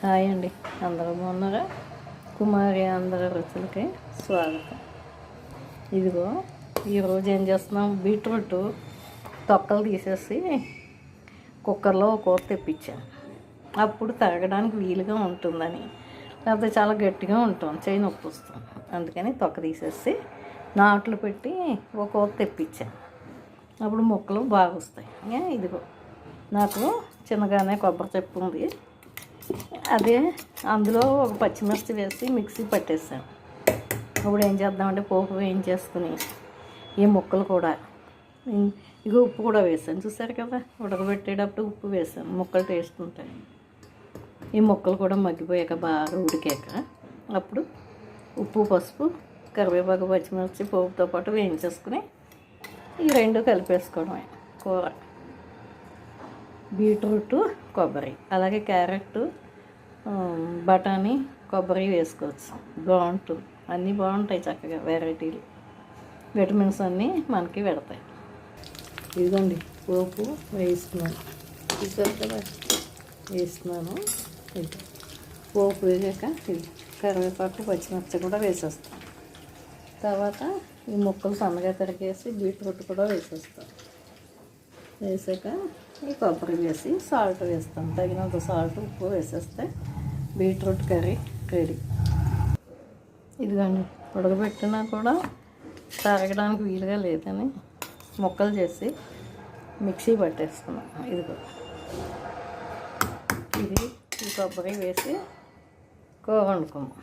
Hi అండి. అందరూ బాగున్నారా? కుమారి అందరి రుచులకి స్వాగతం. ఇదిగో ఈరోజు ఏం చేస్తున్నాం? బీట్రూట్ తొక్కలు తీసేసి కుక్కర్లో కూర తెప్పించాను అప్పుడు తాగడానికి వీలుగా ఉంటుందని. లేకపోతే చాలా గట్టిగా ఉంటాం చేయి నొప్పి వస్తుంది. అందుకని తొక్క తీసేసి నాట్లు పెట్టి ఒక కూర తెప్పించాను అప్పుడు మొక్కలు బాగా వస్తాయి ఇదిగో నాకు చిన్నగానే కొబ్బరి చెప్పు ఉంది. అదే అందులో ఒక పచ్చిమిర్చి వేసి మిక్సీ పట్టేసాను ఇప్పుడు ఏం చేద్దామంటే పోపు వేయించేసుకుని ఈ ముక్కలు కూడా. ఇగో ఇక ఉప్పు కూడా వేసాను చూసారు కదా ఉడకబెట్టేటప్పుడు ఉప్పు వేసాను ముక్కలు టేస్ట్ ఉంటాయి. ఈ ముక్కలు కూడా మగ్గిపోయాక బాగా ఉడికాక అప్పుడు ఉప్పు పసుపు కరివేపాకు పచ్చిమిర్చి పోపుతో పాటు వేయించేసుకుని ఈ రెండు కలిపేసుకోవడమే. కూర. బీట్రూట్ కొబ్బరి. అలాగే క్యారెట్ బఠానీ కొబ్బరి వేసుకోవచ్చు. బాగుంటుంది అన్నీ బాగుంటాయి చక్కగా వెరైటీలు. విటమిన్స్ అన్నీ మనకి పెడతాయి. ఇదిగోండి పోపు వేస్తున్నాను. చూసారు కదా? వేస్తున్నాను. ఇది. పోపు వేసాక ఇది. కరివేపాకు పచ్చిమిర్చి కూడా వేసేస్తాను. తర్వాత ఈ ముక్కలు సన్నగా తరిగేసి బీట్రూట్ కూడా వేసేస్తాను. వేసాక ఈ కొబ్బరి వేసి సాల్ట్ వేస్తాం తగినంత సాల్ట్ ఉప్పు వేసేస్తే బీట్రూట్ కర్రీ రెడీ. ఇదిగోండి ఉడకబెట్టినా కూడా తరగడానికి వీలుగా లేదని ముక్కలు చేసి మిక్సీ పట్టేసుకున్నాం ఇదిగో. ఇది ఈ కొబ్బరి వేసి కూర వండుకున్నాం